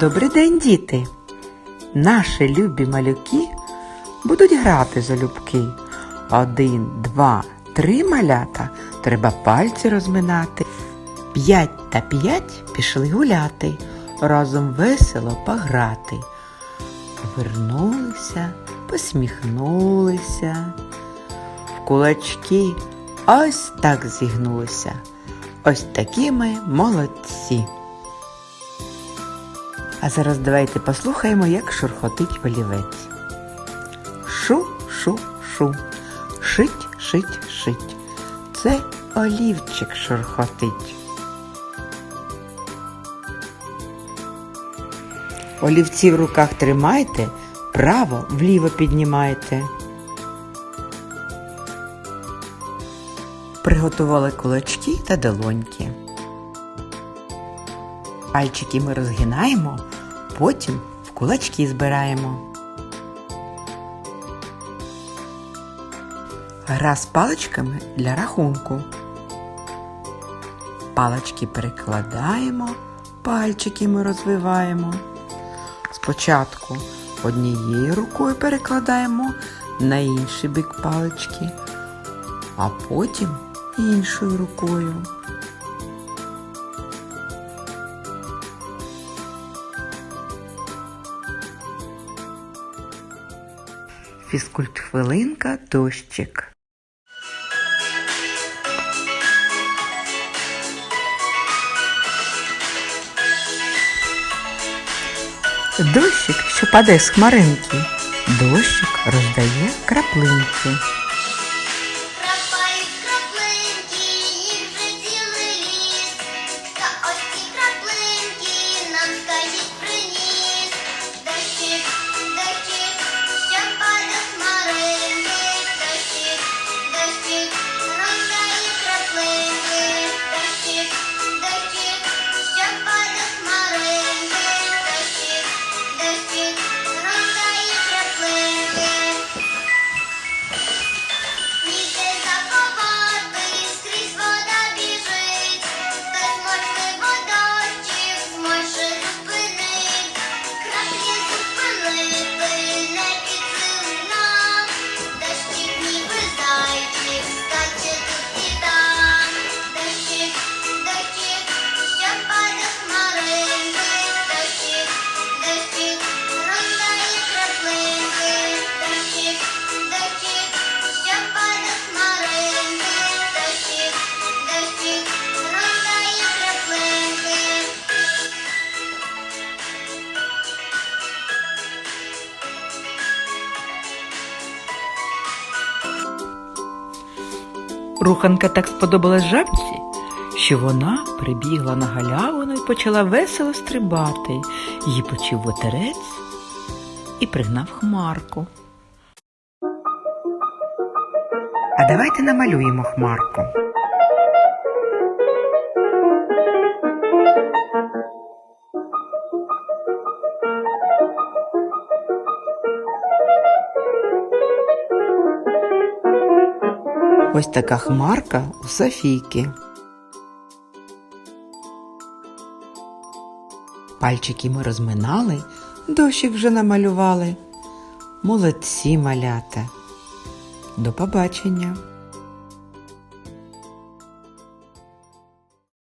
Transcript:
Добрий день, діти! Наші любі малюки будуть грати залюбки. Один, два, три малята треба пальці розминати. П'ять та п'ять пішли гуляти, разом весело пограти. Вернулися, посміхнулися. В кулачки ось так зігнулися. Ось такі ми молодці. А зараз давайте послухаємо, як шурхотить олівець. Шу, шу, шу. Шить, шить, шить. Це олівчик шурхотить. Олівці в руках тримайте, право вліво піднімайте. Приготували кулачки та долоньки. Пальчики ми розгинаємо, потім в кулачки збираємо. Гра з паличками для рахунку. Палички перекладаємо, пальчики ми розвиваємо. Спочатку однією рукою перекладаємо на інший бік палички, а потім іншою рукою. Фізкульт хвилинка дощик. Дощик, що паде з хмаринки, дощик роздає краплинки. Руханка так сподобалась жабці, що вона прибігла на галявину і почала весело стрибати. Її почув вотерець і пригнав хмарку. А давайте намалюємо хмарку. Ось така хмарка у Софійки. Пальчики ми розминали, дощик вже намалювали. Молодці малята. До побачення!